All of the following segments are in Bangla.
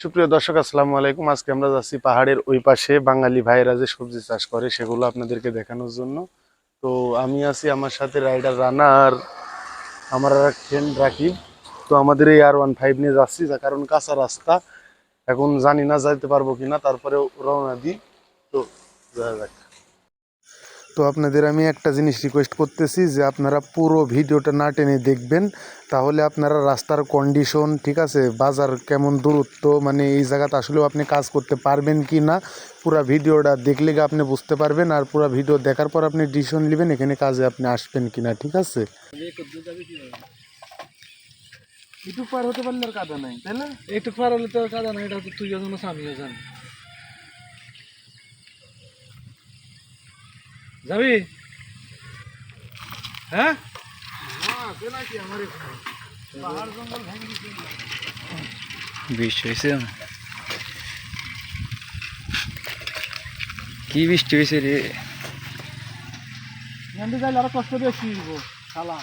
সুপ্রিয় দর্শক, আসসালামু আলাইকুম। আজকে আমরা যাচ্ছি পাহাড়ের ওই পাশে বাঙালি ভাইয়েরা যে সবজি চাষ করে সেগুলো আপনাদেরকে দেখানোর জন্য। তো আমি আছি আমার সাথে রাইডার রানা আর আমার আর ফ্রেন্ড রাকিব। তো আমাদের এই আর ওয়ান ফাইভ নিয়ে যাচ্ছি কারণ কাঁচা রাস্তা। এখন জানি না যাইতে পারব কিনা তারপরে রওনা দিই। তো দেখা যাক। তো আপনাদের আমি একটা জিনিস রিকোয়েস্ট করতেছি যে আপনারা পুরো ভিডিওটা না টেনে দেখবেন তাহলে আপনারা রাস্তার কন্ডিশন ঠিক আছে বাজার কেমন দূরত্ব মানে এই জায়গাতে আসলেও আপনি কাজ করতে পারবেন কি না পুরো ভিডিওটা দেখলে গিয়ে আপনি বুঝতে পারবেন আর পুরো ভিডিও দেখার পর আপনি ডিসিশন নেবেন এখানে কাজে আপনি আসবেন কি না ঠিক আছে? একটু পার হতে পারলে আর কাদা নাই তাই না? একটু পার হলে তো কাদা নাই এটা তো তুই জানো আমিও জানি যাবি? হ্যাঁ? বৃষ্টি হয়েছে কি বৃষ্টি হয়েছে রে? কষ্ট দিয়ে শিখব আরও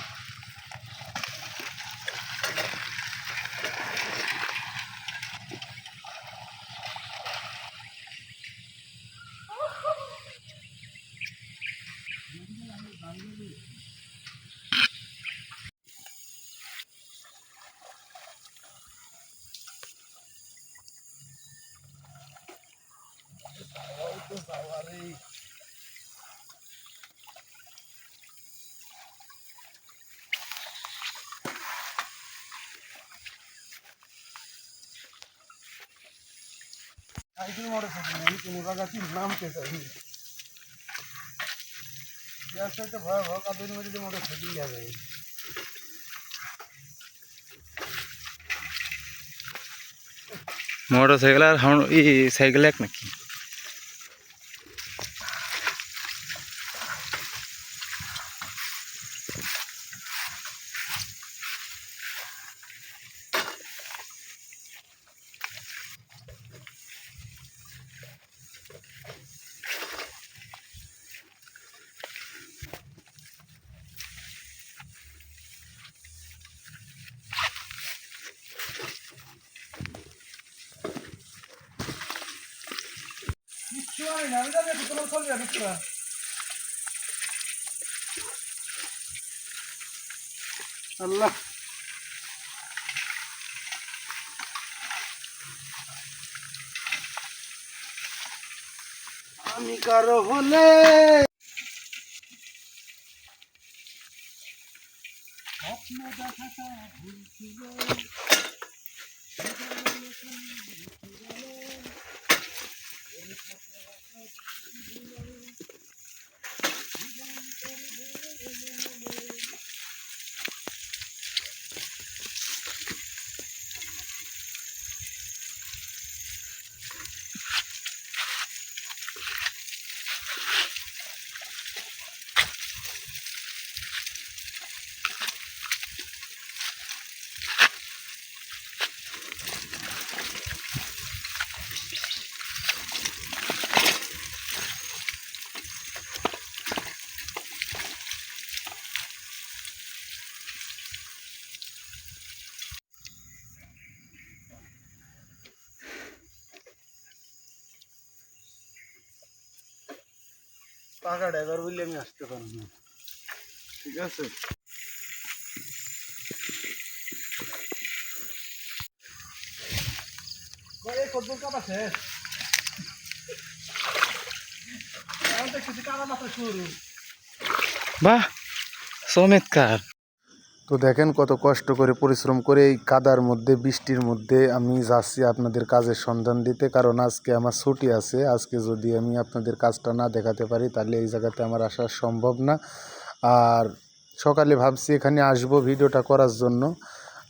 কষ্ট বেশি দিব খালা সাইকেল মোটরসাইকেল নেই কোনো জায়গাতে নামতে চাই গ্যাস হয়তো ভয়াবহ কাদের মধ্যে মোটরসাইকেল যাবে মোটর সাইকেল আর হাউন ই সাইকেল এক নাকি কিচ্ছু হয় না আমি জানি একটু তোমার চলে যাবে কিচ্ছু না। আল্লাহ আমি কারও হলে টাকা ড্রাইভার বললে আমি আসতে পারব না। ঠিক আছে? কাদা মাত্র শুরু। বাহ চমৎকার তো দেখেন কত কষ্ট করে পরিশ্রম করে এই কাদার মধ্যে, বৃষ্টির মধ্যে আমি যাচ্ছি আপনাদের কাজের সন্ধান দিতে। কারণ আজকে আমার ছুটি আছে। আজকে যদি আমি আপনাদের কাজটা না দেখাতে পারি, তাহলে এই জায়গাতে আমার আসা সম্ভব না। আর সকালে ভাবছি এখানে আসব ভিডিওটা করার জন্য।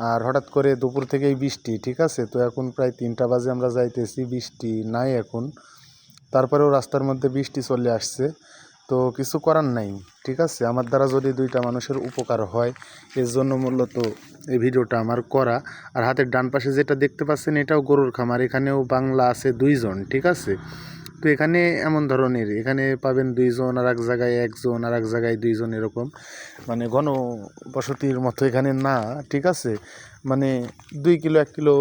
আর হঠাৎ করে দুপুর থেকেই বৃষ্টি, ঠিক আছে? তো এখন প্রায় তিনটা বাজে আমরা যাইতেছি, বৃষ্টি নাই এখন। তারপরেও রাস্তার মধ্যে বৃষ্টি চলে আসছে। তো কিছু করার নাই, ঠিক আছে? আমার দ্বারা যদি দুইটা মানুষের উপকার হয় এর জন্য মূলত এই ভিডিওটা আমার করা। আর হাতের ডান পাশে যেটা দেখতে পাচ্ছেন, এটাও গরুর খামার, এখানেও বাংলা আছে দুইজন, ঠিক আছে? তো এখানে এমন ধরনের, এখানে পাবেন দুইজন আর এক জায়গায় একজন আর এক জায়গায় দুইজন, এরকম। মানে ঘন বসতির মতো এখানে না, ঠিক আছে? মানে দুই কিলো, এক কিলো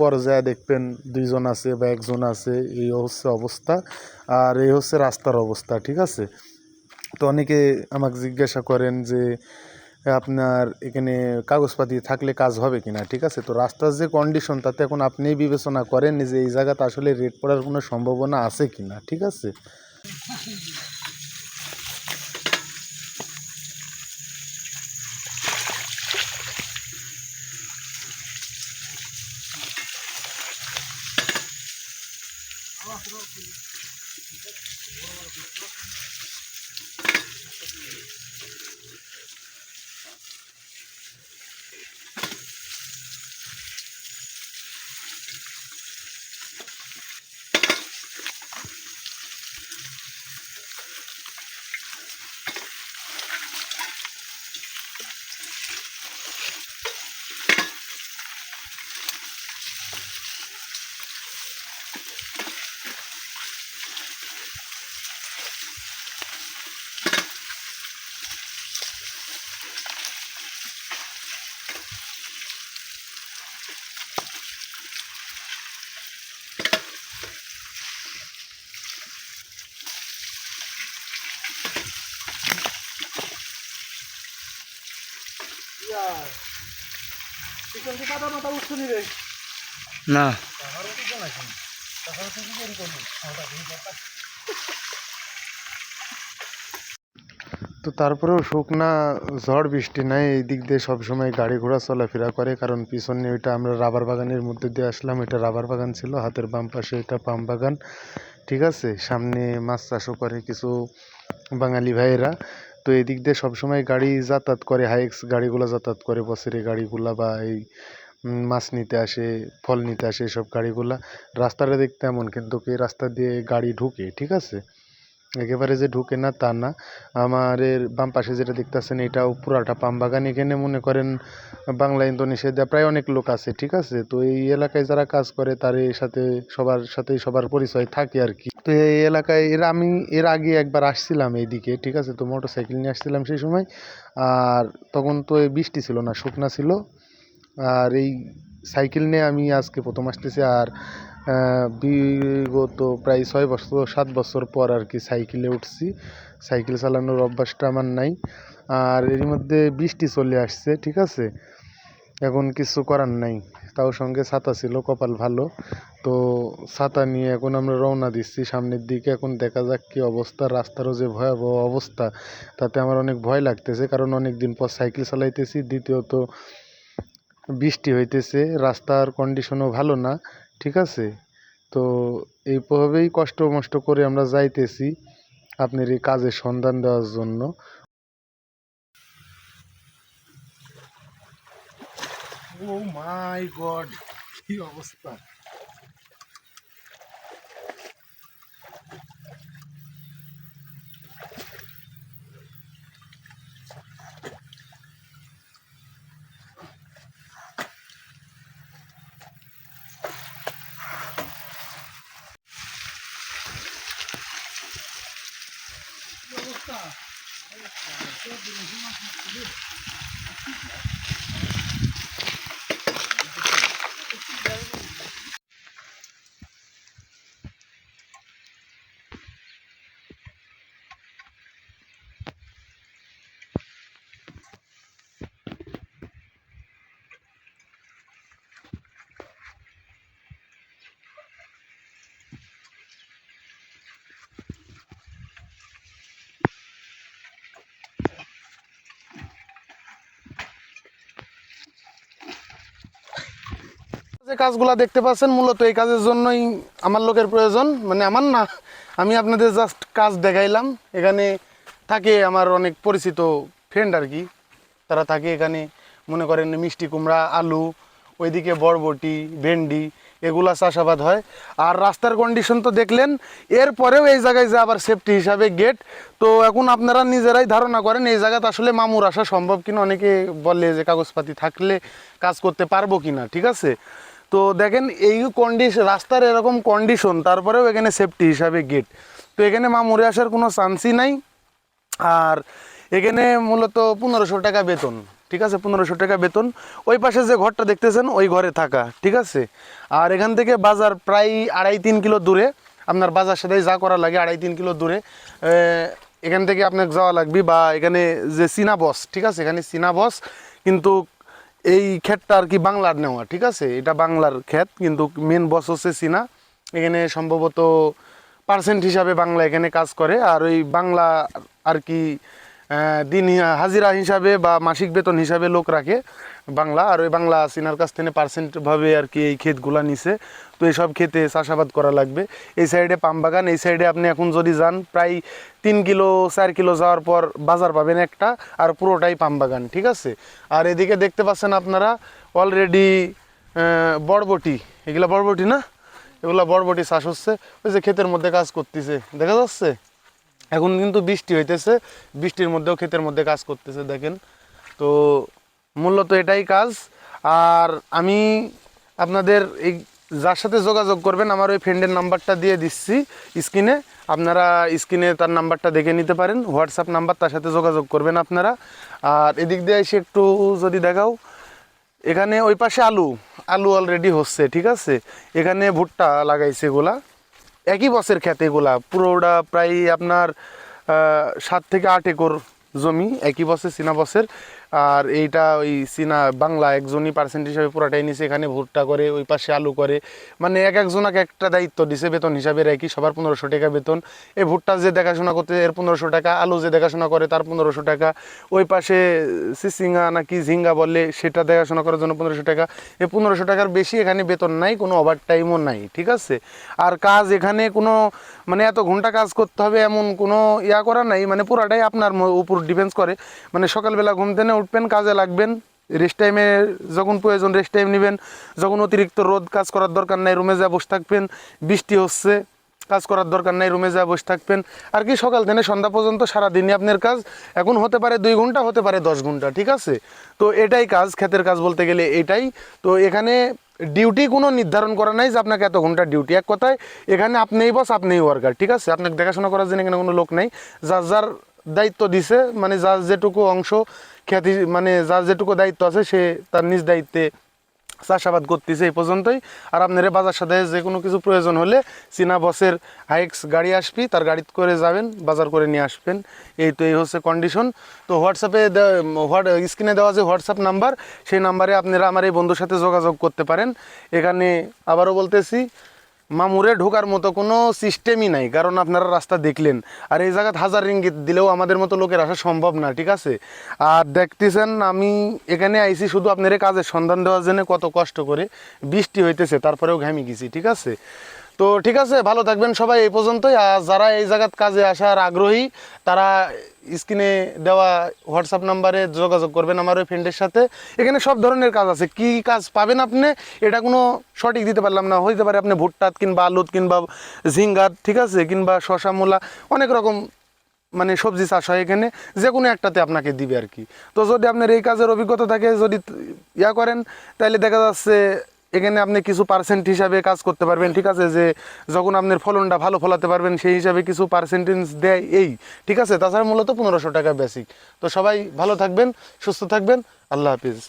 পর্যায়ে দেখবেন দুইজন আছে বা একজন আছে, এই হচ্ছে অবস্থা। আর এই হচ্ছে রাস্তার অবস্থা, ঠিক আছে? তো অনেকে আমাকে জিজ্ঞাসা করেন যে, আপনার এখানে কাগজপাতি থাকলে কাজ হবে কি না ঠিক আছে? তো রাস্তার যে কন্ডিশন তাতে এখন আপনিই বিবেচনা করেন যে, এই জায়গাতে আসলে রেট পড়ার কোনো সম্ভাবনা আছে কিনা, ঠিক আছে? কাদা মাথা তো তারপরেও শুকনা ঝড়, বৃষ্টি নাই, এই দিক দিয়ে সবসময় গাড়ি ঘোড়া চলাফেরা করে, কারণ পিছনে ওইটা আমরা রাবার বাগানের মধ্যে দিয়ে আসলাম, এটা রাবার বাগান ছিল, হাতের বাম পাশে এটা পাম বাগান, ঠিক আছে? সামনে মাছ চাষও করে কিছু বাঙালি ভাইয়েরা। তো এদিক দিয়ে সবসময় গাড়ি যাতায়াত করে হাইক্স গাড়িগুলো যাতায়াত করে বছরে গাড়িগুলা বা এই মাছ নিতে আসে, ফল নিতে আসে, এসব গাড়িগুলা, রাস্তাটা দেখতে এমন, কিন্তু এই রাস্তা দিয়ে গাড়ি ঢুকে, ঠিক আছে? একেবারে যে ঢুকে না তা না। আমাদের বাম পাশে যেটা দেখতেছেন, এটাও পুরাটা পাম বাগান। এখানে মনে করেন বাংলা ইন্দোনেশিয়া দিয়ে প্রায় অনেক লোক আছে, ঠিক আছে? তো এই এলাকায় যারা কাজ করে তার সাথে সবার সাথেই সবার পরিচয় থাকে আর কি। তো এই এলাকায় এর আমি এর আগে একবার আসছিলাম এইদিকে, ঠিক আছে? তো মোটর সাইকেল নিয়ে আসছিলাম সেই সময়। আর তখন তো বৃষ্টি ছিল না, শুকনা ছিল। আর এই সাইকেল নিয়ে আমি আজকে প্রথম আসতেছি। আর বিগত প্রায় ছয় বছর, সাত বছর পর আর কি সাইকেলে উঠছি। সাইকেল চালানোর অভ্যাসটা আমার নাই। আর এর মধ্যে বৃষ্টি চলে আসছে, ঠিক আছে? এখন কিছু করার নাই। তাও সঙ্গে ছাতা ছিল, কপাল ভালো। তো ছাতা নিয়ে এখন আমরা রওনা দিচ্ছি সামনের দিকে। এখন দেখা যাক কী অবস্থা, রাস্তারও যে ভয়াবহ অবস্থা, তাতে আমার অনেক ভয় লাগতেছে। কারণ অনেক দিন পর সাইকেল চালাইতেছি, দ্বিতীয়ত বৃষ্টি হইতেছে, রাস্তার কন্ডিশনও ভালো না। ঠিক আছে? তো এইভাবেই কষ্ট মষ্ট করে আমরা যাইতেছি আপনার এই কাজের সন্ধান দেওয়ার জন্য। ও মাই গড কি অবস্থা? যে কাজগুলা দেখতে পাচ্ছেন, মূলত এই কাজের জন্যই আমার লোকের প্রয়োজন। মানে আমার না, আমি আপনাদের জাস্ট কাজ দেখাইলাম। এখানে থাকে আমার অনেক পরিচিত ফ্রেন্ড আর কি। তারা থাকে এখানে, মনে করেন মিষ্টি কুমড়া, আলু, ওইদিকে বরবটি, ভেন্ডি, এগুলা চাষাবাদ হয়। আর রাস্তার কন্ডিশন তো দেখলেন, এরপরেও এই জায়গায় যে আবার সেফটি হিসাবে গেট তো এখন আপনারা নিজেরাই ধারণা করেন, এই জায়গাতে আসলে মামুর আসা সম্ভব কিনা? অনেকে বলে যে কাগজপাতি থাকলে কাজ করতে পারব কিনা, ঠিক আছে? তো দেখেন এই কন্ডিশন রাস্তার এরকম কন্ডিশন তারপরেও এখানে সেফটি হিসাবে গেট তো এখানে মা মরে আসার কোনো চান্সই নাই। আর এখানে মূলত পনেরোশো টাকা বেতন, ঠিক আছে? পনেরোশো টাকা বেতন। ওই পাশে যে ঘরটা দেখতেছেন, ওই ঘরে থাকা, ঠিক আছে? আর এখান থেকে বাজার প্রায় আড়াই তিন কিলো দূরে। আপনার বাজার সাথে যা করা লাগে, আড়াই তিন কিলো দূরে। এখান থেকে আপনাকে যাওয়া লাগবে বা এখানে যে চীনা বস ঠিক আছে? এখানে চীনা বস কিন্তু এই ক্ষেতটা আর কি বাংলার নেওয়া, ঠিক আছে? এটা বাংলার ক্ষেত, কিন্তু মেন বস হচ্ছে চীনা। এখানে সম্ভবত পার্সেন্ট হিসাবে বাংলা এখানে কাজ করে, আর ওই বাংলা আর কি দিন হাজিরা হিসাবে বা মাসিক বেতন হিসাবে লোক রাখে বাংলা। আর ওই বাংলা চীনার কাছ থেকে পার্সেন্টভাবে আর কি এই ক্ষেতগুলা নিছে। তো এইসব ক্ষেতে চাষাবাদ করা লাগবে। এই সাইডে পাম বাগান, এই সাইডে আপনি এখন যদি যান, প্রায় তিন কিলো, চার কিলো যাওয়ার পর বাজার পাবেন একটা, আর পুরোটাই পাম বাগান, ঠিক আছে? আর এদিকে দেখতে পাচ্ছেন আপনারা অলরেডি বড়বটি এগুলা বড়বটি না? এগুলা বড়বটি চাষ হচ্ছে। ওই যে ক্ষেতের মধ্যে কাজ করতেছে। দেখা যাচ্ছে? এখন কিন্তু বৃষ্টি হইতেছে, বৃষ্টির মধ্যেও ক্ষেতের মধ্যে কাজ করতেছে, দেখেন। তো মূলত এটাই কাজ। আর আমি আপনাদের এই যার সাথে যোগাযোগ করবেন, আমার ওই ফ্রেন্ডের নাম্বারটা দিয়ে দিচ্ছি স্ক্রিনে। আপনারা স্ক্রিনে তার নাম্বারটা দেখে নিতে পারেন, হোয়াটসঅ্যাপ নাম্বার, তার সাথে যোগাযোগ করবেন আপনারা। আর এদিক দিয়ে এসে একটু যদি দেখাও, এখানে ওই পাশে আলু আলু অলরেডি হচ্ছে, ঠিক আছে? এখানে ভুট্টা লাগাইছে এগুলা। একই বছর খেতে এগুলা। পুরোটা প্রায় আপনার সাত থেকে আট একর জমি, একই বছর চীনা বছর আর এইটা ওই চীনা বাংলা একজনই পার্সেন্ট হিসাবে পুরাটাই নিছে, এখানে ভুট্টা করে, ওই পাশে আলু করে। মানে এক একজনকে একটা দায়িত্ব দিছে বেতন হিসাবে একই সবার পনেরোশো টাকা বেতন। এই ভুট্টা যে দেখাশোনা করতে, এর পনেরোশো টাকা, আলু যে দেখাশোনা করে, তার পনেরোশো টাকা। ওই পাশে সিসিঙ্গা নাকি ঝিঙ্গা বলে, সেটা দেখাশোনা করার জন্য পনেরোশো টাকা। এই পনেরোশো টাকার বেশি এখানে বেতন নাই, কোনো ওভার টাইমও নাই, ঠিক আছে? আর কাজ এখানে কোনো মানে এত ঘণ্টা কাজ করতে হবে, এমন কোনো ইয়া করা নাই মানে পুরাটাই আপনার উপর ডিপেন্ডস করে। মানে সকালবেলা ঘুম থেকে উঠবেন, কাজে লাগবেন রেস্ট টাইমে যখন প্রয়োজন রেস্ট টাইম নেবেন, যখন অতিরিক্ত রোদ কাজ করার দরকার নাই রুমে যা বসে থাকবেন, বৃষ্টি হচ্ছে, কাজ করার দরকার নাই রুমে যা বসে থাকবেন, আর কি সকাল থেকে সন্ধ্যা পর্যন্ত সারাদিনই আপনার কাজ। এখন হতে পারে দুই ঘণ্টা, হতে পারে দশ ঘণ্টা, ঠিক আছে? তো এটাই কাজ, ক্ষেতের কাজ বলতে গেলে এটাই। তো এখানে ডিউটি কোনো নির্ধারণ করা নাই যে আপনাকে এত ঘণ্টা ডিউটি এক কথায় এখানে আপনিই বস আপনিই ওয়ার্কার ঠিক আছে? আপনাকে দেখাশোনা করার জন্য এখানে কোনো লোক নেই। যার যার দায়িত্ব দিছে মানে যার যেটুকু অংশ খ্যাতি মানে যার যেটুকু দায়িত্ব আছে, সে তার নিজ দায়িত্বে চাষাবাদ করতেছে এই পর্যন্তই। আর আপনার বাজার সাথে যে কোনো কিছু প্রয়োজন হলে চীনা বসের হাইক্স গাড়ি আসবি, তার গাড়িতে করে যাবেন, বাজার করে নিয়ে আসবেন। এই তো এই হচ্ছে কন্ডিশন তো হোয়াটসঅ্যাপে হোয়াট স্ক্রিনে দেওয়া যে হোয়াটসঅ্যাপ নাম্বার সেই নাম্বারে আপনারা আমার এই বন্ধুর সাথে যোগাযোগ করতে পারেন। এখানে আবারও বলতেছি মামুরে ঢোকার মতো কোনো সিস্টেমই নাই, কারণ আপনারা রাস্তা দেখলেন। আর এই জায়গায় হাজার রিঙ্গিত দিলেও আমাদের মতো লোকের আসা সম্ভব না, ঠিক আছে? আর দেখতেছেন, আমি এখানে আইছি শুধু আপনার কাজের সন্ধান দেওয়ার জন্য, কত কষ্ট করে। বৃষ্টি হইতেছে, তারপরেও ঘামি গেছি, ঠিক আছে? তো ঠিক আছে, ভালো থাকবেন সবাই এই পর্যন্তই। আর যারা এই জায়গাত কাজে আসার আগ্রহী, তারা স্ক্রিনে দেওয়া হোয়াটসঅ্যাপ নাম্বারে যোগাযোগ করবেন আমার ওই ফ্রেন্ডের সাথে। এখানে সব ধরনের কাজ আছে। কি কাজ পাবেন আপনি, এটা কোনো সঠিক দিতে পারলাম না। হইতে পারে আপনি ভুট্টাত কিংবা আলুত কিংবা ঝিঙ্গাত ঠিক আছে, কিংবা শশা মূলা, অনেক রকম মানে সবজি চাষ হয় এখানে। যে কোনো একটাতে আপনাকে দিবে আর কি। তো যদি আপনার এই কাজের অভিজ্ঞতা থাকে, যদি ইয়া করেন, তাহলে দেখা যাচ্ছে এখানে আপনি কিছু পার্সেন্ট হিসাবে কাজ করতে পারবেন, ঠিক আছে? যে যখন আপনার ফলনটা ভালো ফলাতে পারবেন, সেই হিসাবে কিছু পার্সেন্টেজ দেয় এই, ঠিক আছে? তাছাড়া মূলত পনেরোশো টাকা বেসিক তো সবাই ভালো থাকবেন, সুস্থ থাকবেন। আল্লাহ হাফিজ।